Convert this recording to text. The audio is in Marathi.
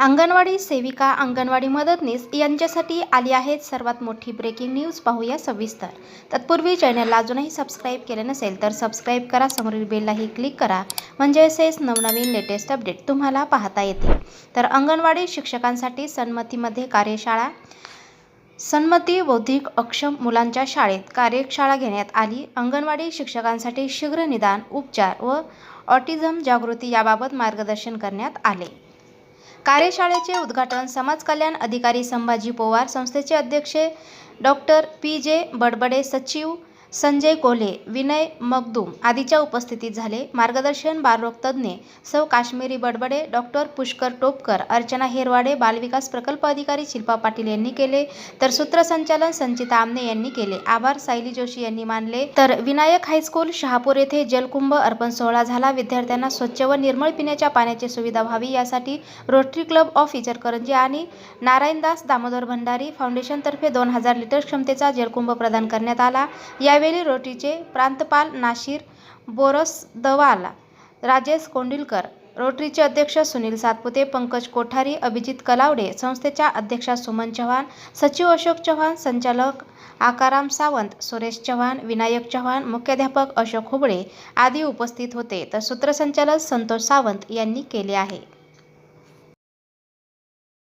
अंगणवाडी सेविका अंगणवाडी मदतनीस यांच्यासाठी आली आहेत सर्वात मोठी ब्रेकिंग न्यूज पाहूया सविस्तर. तत्पूर्वी चॅनलला अजूनही सबस्क्राईब केले नसेल तर सबस्क्राईब करा. समोरील बेललाही क्लिक करा. म्हणजे असेच नवनवीन लेटेस्ट अपडेट तुम्हाला पाहता येतील. तर अंगणवाडी शिक्षकांसाठी सन्मतीमध्ये कार्यशाळा. सन्मती बौद्धिक अक्षम मुलांच्या शाळेत कार्यशाळा घेण्यात आली. अंगणवाडी शिक्षकांसाठी शीघ्र निदान उपचार व ऑटिझम जागृती याबाबत मार्गदर्शन करण्यात आले. कार्यशाळेचे उद्घाटन समाज कल्याण अधिकारी संभाजी पोवार संस्थेचे अध्यक्ष डॉक्टर पी जे बडबडे सचिव संजय कोल्हे विनय मगदूम आदीच्या उपस्थितीत झाले. मार्गदर्शन बालरोगतज्ञ सौ काश्मीरी बडबडे डॉक्टर पुष्कर टोपकर अर्चना हेरवाडे बालविकास प्रकल्प अधिकारी शिल्पा पाटील यांनी केले तर सूत्रसंचालन संचिता आमने यांनी केले. आभार सायली जोशी यांनी मानले. तर विनायक हायस्कूल शहापूर येथे जलकुंभ अर्पण सोहळा झाला. विद्यार्थ्यांना स्वच्छ व निर्मळ पिण्याच्या पाण्याची सुविधा व्हावी यासाठी रोटरी क्लब ऑफ इचरकरंजी आणि नारायणदास दामोदर भंडारी फाउंडेशनतर्फे दोन हजार लिटर क्षमतेचा जलकुंभ प्रदान करण्यात आला. या यावेळी रोटीचे प्रांतपाल नाशिर बोरसदवाल राजेश कोंडिलकर रोटरीचे अध्यक्ष सुनील सातपुते पंकज कोठारी अभिजित कलावडे संस्थेच्या अध्यक्षा सुमन चव्हाण सचिव अशोक चव्हाण संचालक आकाराम सावंत सुरेश चव्हाण विनायक चव्हाण मुख्याध्यापक अशोक हुबळे आदी उपस्थित होते. तर सूत्रसंचालक संतोष सावंत यांनी केले आहे.